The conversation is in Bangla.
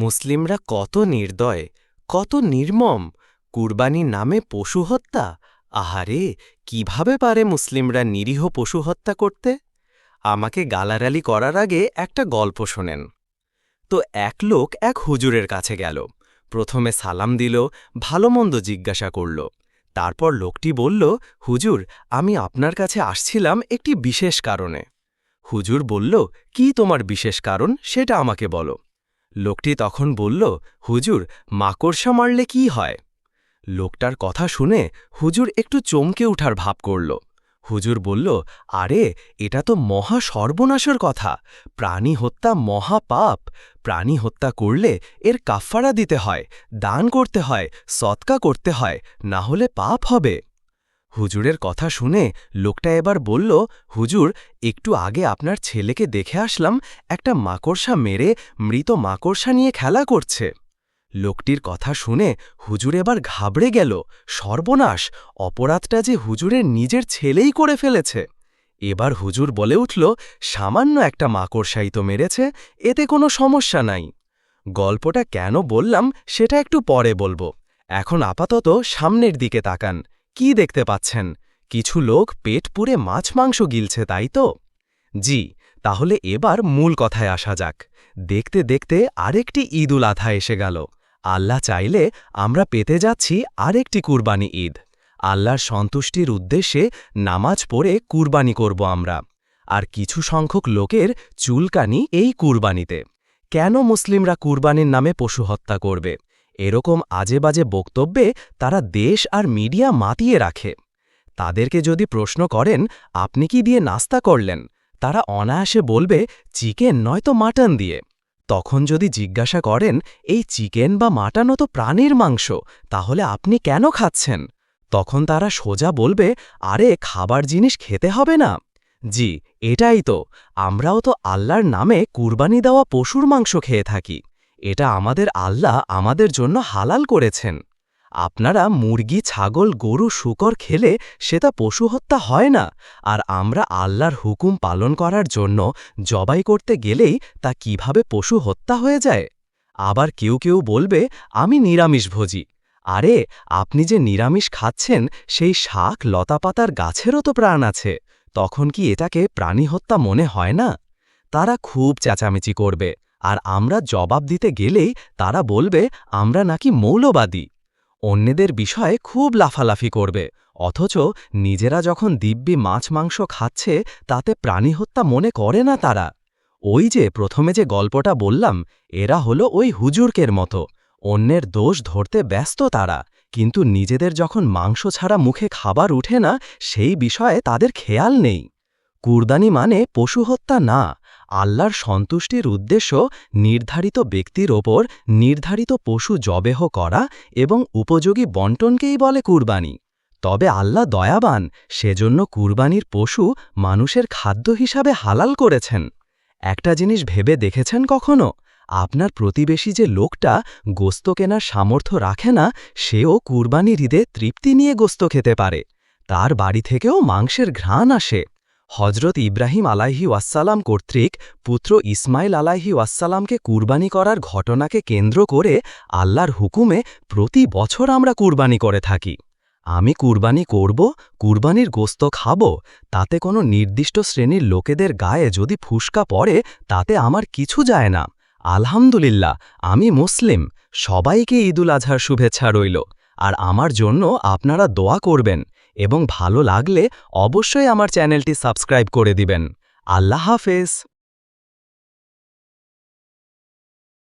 মুসলিমরা কত নির্দয়, কত নির্মম। কুরবানির নামে পশু হত্যা? আহারে, কীভাবে পারে মুসলিমরা নিরীহ পশু হত্যা করতে? আমাকে গালারালি করার আগে একটা গল্প শোনেন। তো এক লোক এক হুজুরের কাছে গেল। প্রথমে সালাম দিল ভালোমন্দ জিজ্ঞাসা করল। তারপর লোকটি বলল, হুজুর, আমি আপনার কাছে আসছিলাম একটি বিশেষ কারণে। হুজুর বলল, কি তোমার বিশেষ কারণ? সেটা আমাকে বলো। লোকটি তখন বলল, হুজুর, মাকড়সা মারলে কি হয়? লোকটার কথা শুনে হুজুর একটু চমকে উঠার ভাব করল। হুজুর বলল, আরে, এটা তো মহা সর্বনাশের কথা। প্রাণী হত্যা মহা পাপ। প্রাণী হত্যা করলে এর কাফফারা দিতে হয়, দান করতে হয়, সৎকা করতে হয়, না হলে পাপ হবে। হুজুরের কথা শুনে লোকটা এবার বলল, হুজুর, একটু আগে আপনার ছেলেকে দেখে আসলাম, একটা মাকড়সা মেরে মৃত মাকড়সা নিয়ে খেলা করছে। লোকটির কথা শুনে হুজুর এবার ঘাবড়ে গেল। সর্বনাশ, অপরাধটা যে হুজুরের নিজের ছেলেই করে ফেলেছে। এবার হুজুর বলে উঠল, সামান্য একটা মাকড়সাই তো মেরেছে, এতে কোনো সমস্যা নাই। গল্পটা কেন বললাম, সেটা একটু পরে বলব। এখন আপাতত সামনের দিকে তাকান। কি দেখতে পাচ্ছেন? কিছু লোক পেট পুরে মাছ মাংস গিলছে, তাই তো? জি, তাহলে এবার মূল কথায় আসা যাক। দেখতে দেখতে আরেকটি ঈদ উল আধা এসে গেল। আল্লাহ চাইলে আমরা পেতে যাচ্ছি আরেকটি কুরবানি ঈদ। আল্লাহর সন্তুষ্টির উদ্দেশ্যে নামাজ পড়ে কুরবানি করব আমরা। আর কিছু সংখ্যক লোকের চুলকানি এই কুরবানিতে। কেন মুসলিমরা কুরবানির নামে পশু হত্যা করবে? এরকম আজে বাজে বক্তব্যে তারা দেশ আর মিডিয়া মাতিয়ে রাখে। তাদেরকে যদি প্রশ্ন করেন, আপনি কি দিয়ে নাস্তা করলেন? তারা অনায়াসে বলবে, চিকেন নয়তো মাটন দিয়ে। তখন যদি জিজ্ঞাসা করেন, এই চিকেন বা মাটানো তো প্রাণীর মাংস, তাহলে আপনি কেন খাচ্ছেন? তখন তারা সোজা বলবে, আরে, খাবার জিনিস খেতে হবে না। জি, এটাই তো। আমরাও তো আল্লাহর নামে কুরবানি দেওয়া পশুর মাংস খেয়ে থাকি। এটা আমাদের আল্লাহ আমাদের জন্য হালাল করেছেন। আপনারা মুরগি, ছাগল, গরু, শুকর খেলে সেটা পশু হত্যা হয় না, আর আমরা আল্লাহর হুকুম পালন করার জন্য জবাই করতে গেলেই তা কীভাবে পশু হত্যা হয়ে যায়? আবার কেউ কেউ বলবে, আমি নিরামিষভোজী আরে, আপনি যে নিরামিষ খাচ্ছেন, সেই শাক লতাপাতার গাছেরও তো প্রাণ আছে, তখন কি এটাকে প্রাণী হত্যা মনে হয় না? তারা খুব চেঁচামেচি করবে। আর আমরা জবাব দিতে গেলেই তারা বলবে, আমরা নাকি মৌলবাদী। অন্যদের বিষয়ে খুব লাফালাফি করবে, অথচ নিজেরা যখন দিব্যি মাছ মাংস খাচ্ছে, তাতে প্রাণী হত্যা মনে করে না তারা। ওই যে প্রথমে যে গল্পটা বললাম, এরা হলো ওই হুজুরকের মতো। অন্যের দোষ ধরতে ব্যস্ত তারা, কিন্তু নিজেদের যখন মাংস ছাড়া মুখে খাবার উঠে না, সেই বিষয়ে তাদের খেয়াল নেই। কুরদানি মানে পশু হত্যা না। আল্লাহর সন্তুষ্টির উদ্দেশ্য নির্ধারিত ব্যক্তির ওপর নির্ধারিত পশু জবেহ করা এবং উপযোগী বন্টনকেই বলে কুরবানি। তবে আল্লাহ দয়াবান, সেজন্য কুরবানির পশু মানুষের খাদ্য হিসাবে হালাল করেছেন। একটা জিনিস ভেবে দেখেছেন কখনো? আপনার প্রতিবেশী যে লোকটা গোস্ত কেনার সামর্থ্য রাখে না, সেও কুরবানির ঈদে তৃপ্তি নিয়ে গোস্ত খেতে পারে। তার বাড়ি থেকেও মাংসের ঘ্রাণ আসে। হজরত ইব্রাহিম আলাহি ওয়াসালাম কর্তৃক পুত্র ইসমাইল আলাহি ওয়াসালামকে কুরবানি করার ঘটনাকে কেন্দ্র করে আল্লাহর হুকুমে প্রতি বছর আমরা কুরবানি করে থাকি। আমি কুরবানি করব, কুরবানির গোস্ত খাব, তাতে কোনো নির্দিষ্ট শ্রেণির লোকেদের গায়ে যদি ফুসকা পড়ে, তাতে আমার কিছু যায় না। আলহামদুলিল্লাহ, আমি মুসলিম, সবাইকে ঈদুল আজহার শুভেচ্ছা রইল। আর আমার জন্য আপনারা দোয়া করবেন। এবং ভালো লাগলে অবশ্যই আমার চ্যানেলটি সাবস্ক্রাইব করে দিবেন। আল্লাহ হাফেজ।